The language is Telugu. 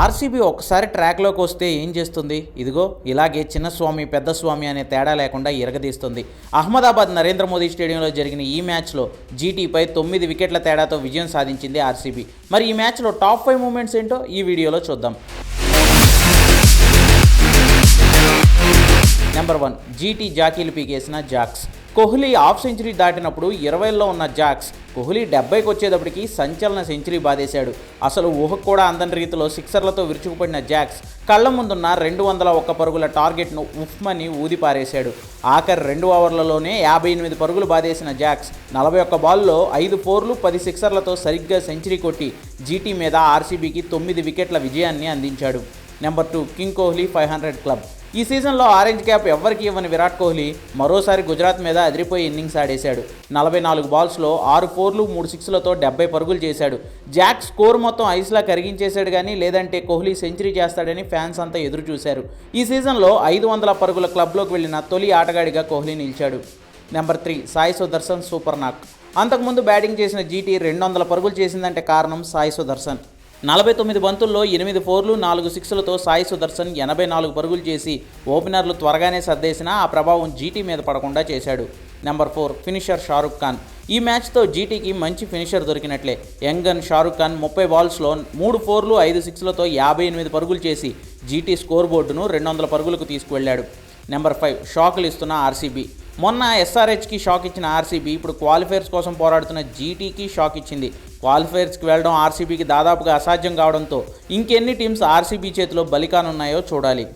ఆర్సీబీ ఒకసారి ట్రాక్లోకి వస్తే ఏం చేస్తుంది? ఇదిగో ఇలాగే చిన్న స్వామి పెద్ద స్వామి అనే తేడా లేకుండా ఇరగదీస్తుంది. అహ్మదాబాద్ నరేంద్ర మోదీ స్టేడియంలో జరిగిన ఈ మ్యాచ్లో జీటీపై తొమ్మిది వికెట్ల తేడాతో విజయం సాధించింది ఆర్సీబీ. మరి ఈ మ్యాచ్లో టాప్ ఫైవ్ మూమెంట్స్ ఏంటో ఈ వీడియోలో చూద్దాం. నెంబర్ వన్ జీటీ జాకీలు పీకేసిన జాక్స్. కోహ్లీ హాఫ్ సెంచరీ దాటినప్పుడు ఇరవైలో ఉన్న జాక్స్ కోహ్లీ డెబ్బైకి వచ్చేటప్పటికి సంచలన సెంచరీ బాధేశాడు అసలు ఊహకు కూడా అందని రీతిలో సిక్సర్లతో విరుచుకుపడిన జాక్స్ కళ్ళ ముందున్న రెండు వందల ఒక్క పరుగుల టార్గెట్ను ఉఫ్మని ఊదిపారేశాడు. ఆఖరి రెండు ఓవర్లలోనే యాభై ఎనిమిది పరుగులు బాధేసిన జాక్స్ నలభై ఒక్క బాల్లో ఐదు ఫోర్లు పది సిక్సర్లతో సరిగ్గా సెంచరీ కొట్టి జీటీ మీద ఆర్సీబీకి తొమ్మిది వికెట్ల విజయాన్ని అందించాడు. Number two king Kohli five hundred club. ఈ సీజన్లో ఆరెంజ్ క్యాప్ ఎవ్వరికి ఇవ్వని విరాట్ కోహ్లీ మరోసారి గుజరాత్ మీద అదిరిపోయి ఇన్నింగ్స్ ఆడేశాడు. నలభై నాలుగు బాల్స్లో ఆరు ఫోర్లు మూడు సిక్స్లతో డెబ్బై పరుగులు చేశాడు. జాక్ స్కోర్ మొత్తం ఐస్లా కరిగించేశాడు కానీ లేదంటే కోహ్లీ సెంచరీ చేస్తాడని ఫ్యాన్స్ అంతా ఎదురు చూశారు ఈ సీజన్లో ఐదు వందల పరుగుల క్లబ్లోకి వెళ్ళిన తొలి ఆటగాడిగా కోహ్లీ నిలిచాడు. Number three Sai Sudharsan super knock. అంతకుముందు బ్యాటింగ్ చేసిన జీటీ రెండు వందల పరుగులు చేసిందంటే కారణం సాయి సుదర్శన్. నలభై తొమ్మిది బంతుల్లో ఎనిమిది ఫోర్లు నాలుగు సిక్స్లతో సాయి సుదర్శన్ ఎనభై నాలుగు పరుగులు చేసి ఓపెనర్లు త్వరగానే సర్దేసినా ఆ ప్రభావం జీటీ మీద పడకుండా చేశాడు. Number four finisher Shahrukh Khan. ఈ మ్యాచ్తో జీటీకి మంచి ఫినిషర్ దొరికినట్లే. యంగన్ షారుఖ్ ఖాన్ ముప్పై బాల్స్లో మూడు ఫోర్లు ఐదు సిక్స్లతో యాభై ఎనిమిది పరుగులు చేసి జీటీ స్కోర్ బోర్డును రెండు వందల పరుగులకు తీసుకువెళ్ళాడు. నెంబర్ ఫైవ్ షాకులు ఇస్తున్న ఆర్సీబీ. మొన్న ఎస్ఆర్హెచ్కి షాక్ ఇచ్చిన ఆర్సీబీ ఇప్పుడు క్వాలిఫైర్స్ కోసం పోరాడుతున్న జీటీకి షాక్ ఇచ్చింది. క్వాలిఫైర్స్కి వెళ్ళడం ఆర్సీబీకి దాదాపుగా అసాధ్యం కావడంతో ఇంకెన్ని టీమ్స్ ఆర్సీబీ చేతిలో బలికానున్నాయో చూడాలి